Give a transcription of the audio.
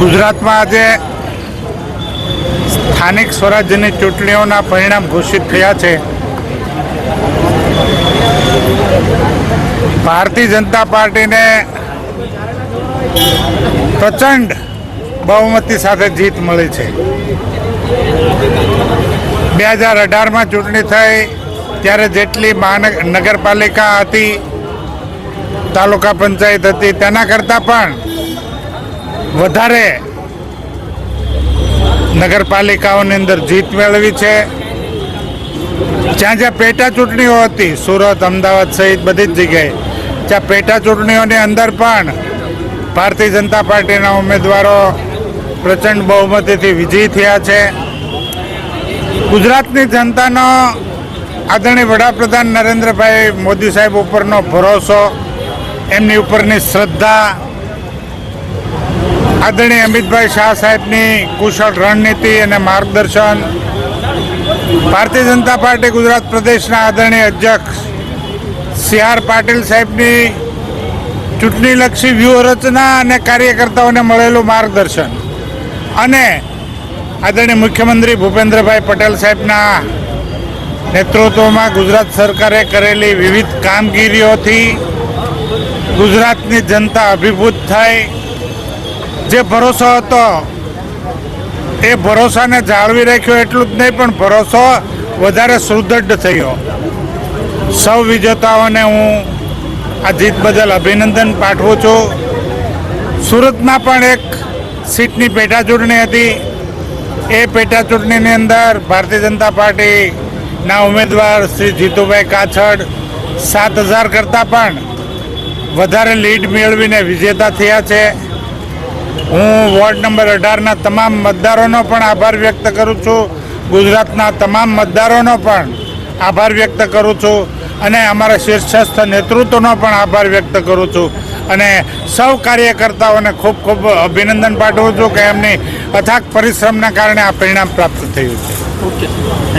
ગુજરાતમાં આજે સ્થાનિક સ્વરાજ્યની ચૂંટણીઓના પરિણામ ઘોષિત થયા છે. ભારતીય જનતા પાર્ટીને પ્રચંડ બહુમતી સાથે જીત મળી છે. બે હજાર અઢારમાં ચૂંટણી થઈ, ત્યારે જેટલી મહાનગ નગરપાલિકા હતી, તાલુકા પંચાયત હતી, તેના કરતાં પણ વધારે નગરપાલિકાઓની અંદર જીત મેળવી છે. જ્યાં જ્યાં પેટા ચૂંટણીઓ હતી, સુરત, અમદાવાદ સહિત બધી જ જગ્યાએ, ત્યાં પેટા ચૂંટણીઓની અંદર પણ ભારતીય જનતા પાર્ટીના ઉમેદવારો પ્રચંડ બહુમતીથી વિજયી થયા છે. ગુજરાતની જનતાનો આદરણીય વડાપ્રધાન નરેન્દ્રભાઈ મોદી સાહેબ ઉપરનો ભરોસો, એમની ઉપરની શ્રદ્ધા આદરણીય અમિતભાઈ શાહ સાહેબની કુશળ રણનીતિ અને માર્ગદર્શન, ભારતીય જનતા પાર્ટી ગુજરાત પ્રદેશના આદરણીય અધ્યક્ષ સી આર પાટીલ સાહેબની ચૂંટણીલક્ષી વ્યૂહરચના અને કાર્યકર્તાઓને મળેલું માર્ગદર્શન. અને આદરણીય મુખ્યમંત્રી ભૂપેન્દ્રભાઈ પટેલ સાહેબના નેતૃત્વમાં ગુજરાત સરકારે કરેલી વિવિધ કામગીરીઓથી ગુજરાતની જનતા અભિભૂત થઈ જે ભરોસો હતો, એ ભરોસાને જાળવી રાખ્યો એટલું જ નહીં, પણ ભરોસો વધારે સુદૃઢ થયો. સૌ વિજેતાઓને હું આ જીત બદલ અભિનંદન પાઠવું છું. સુરતમાં પણ એક સીટની પેટા ચૂંટણી હતી. એ પેટા ચૂંટણીની અંદર ભારતીય જનતા પાર્ટીના ઉમેદવાર શ્રી જીતુભાઈ કાછડ સાત હજાર કરતાં પણ વધારે લીડ મેળવીને વિજેતા થયા છે. હું વોર્ડ નંબર અઢારના તમામ મતદારોનો પણ આભાર વ્યક્ત કરું છું. ગુજરાતના તમામ મતદારોનો પણ આભાર વ્યક્ત કરું છું અને અમારા શીર્ષસ્થ નેતૃત્વનો પણ આભાર વ્યક્ત કરું છું. અને સૌ કાર્યકર્તાઓને ખૂબ ખૂબ અભિનંદન પાઠવું છું કે એમની અથાગ પરિશ્રમના કારણે આ પરિણામ પ્રાપ્ત થયું છે. ઓકે.